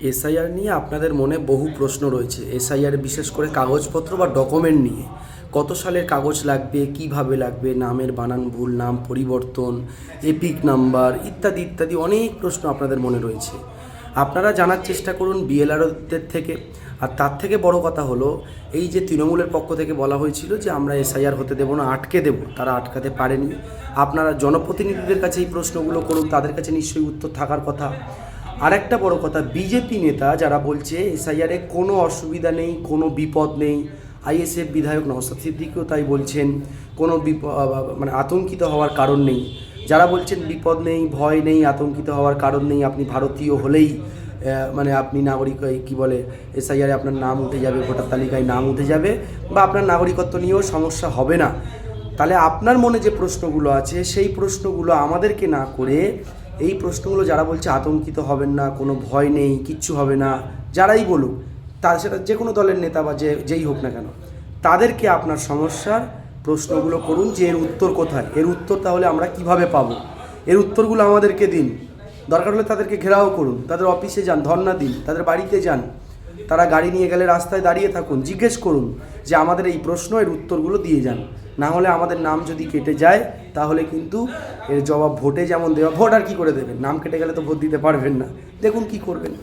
SIR নিয়ে আপনাদের মনে বহু প্রশ্ন রয়েছে। এসআইআর বিশেষ করে কাগজপত্র বা ডকুমেন্ট নিয়ে। কত সালের কাগজ লাগবে, কীভাবে লাগবে, নামের বানান ভুল, নাম পরিবর্তন, এপিক নাম্বার ইত্যাদি ইত্যাদি অনেক প্রশ্ন আপনাদের মনে রয়েছে। আপনারা জানার চেষ্টা করুন বিএলআরদের থেকে। আর তার থেকে বড় কথা হলো, এই যে তৃণমূলের পক্ষ থেকে বলা হয়েছিল যে আমরা এসআইআর হতে দেবো না, আটকে দেবো, তারা আটকাতে পারেনি। আপনারা জনপ্রতিনিধিদের কাছে এই প্রশ্নগুলো করুন, তাদের কাছে নিশ্চয়ই উত্তর থাকার কথা। আরেকটা বড় কথা, বিজেপি নেতা যারা বলছে এসআইআরে কোনো অসুবিধা নেই, কোনো বিপদ নেই, আইএসএফ বিধায়ক নওসাদ সিদ্দিকিও তাই বলছেন, কোনো মানে আতঙ্কিত হওয়ার কারণ নেই। যারা বলছেন বিপদ নেই, ভয় নেই, আতঙ্কিত হওয়ার কারণ নেই, আপনি ভারতীয় হলেই মানে আপনি নাগরিক কি বলে, এসআইআরে আপনার নাম উঠে যাবে, ভোটার তালিকায় নাম উঠে যাবে, বা আপনার নাগরিকত্ব নিয়েও সমস্যা হবে না। তাহলে আপনার মনে যে প্রশ্নগুলো আছে, সেই প্রশ্নগুলো আমাদেরকে না করে এই প্রশ্নগুলো যারা বলছে আতঙ্কিত হবেন না, কোনো ভয় নেই, কিচ্ছু হবে না, যারাই বলুক, তার সেটা যে কোনো দলের নেতা বা যে, যেই হোক না কেন, তাদেরকে আপনার সমস্যার প্রশ্নগুলো করুন যে এর উত্তর কোথায়। এর উত্তর তাহলে আমরা কীভাবে পাব? এর উত্তরগুলো আমাদেরকে দিন। দরকার হলে তাদেরকে ঘেরাও করুন। তাদের অফিসে যান ধর্না দিন, তাদের বাড়িতে যান। তারা গাড়ি নিয়ে গেলে রাস্তায় দাঁড়িয়ে থাকুন, জিজ্ঞেস করুন যে আমাদের এই প্রশ্ন এর উত্তরগুলো দিয়ে যান। না হলে আমাদের নাম যদি কেটে যায়, তাহলে কিন্তু এর জবাব ভোটে যেমন দেওয়া ভোট আর কী করে দেবেন? নাম কেটে গেলে তো ভোট দিতে পারবেন না। দেখুন কি করবেন।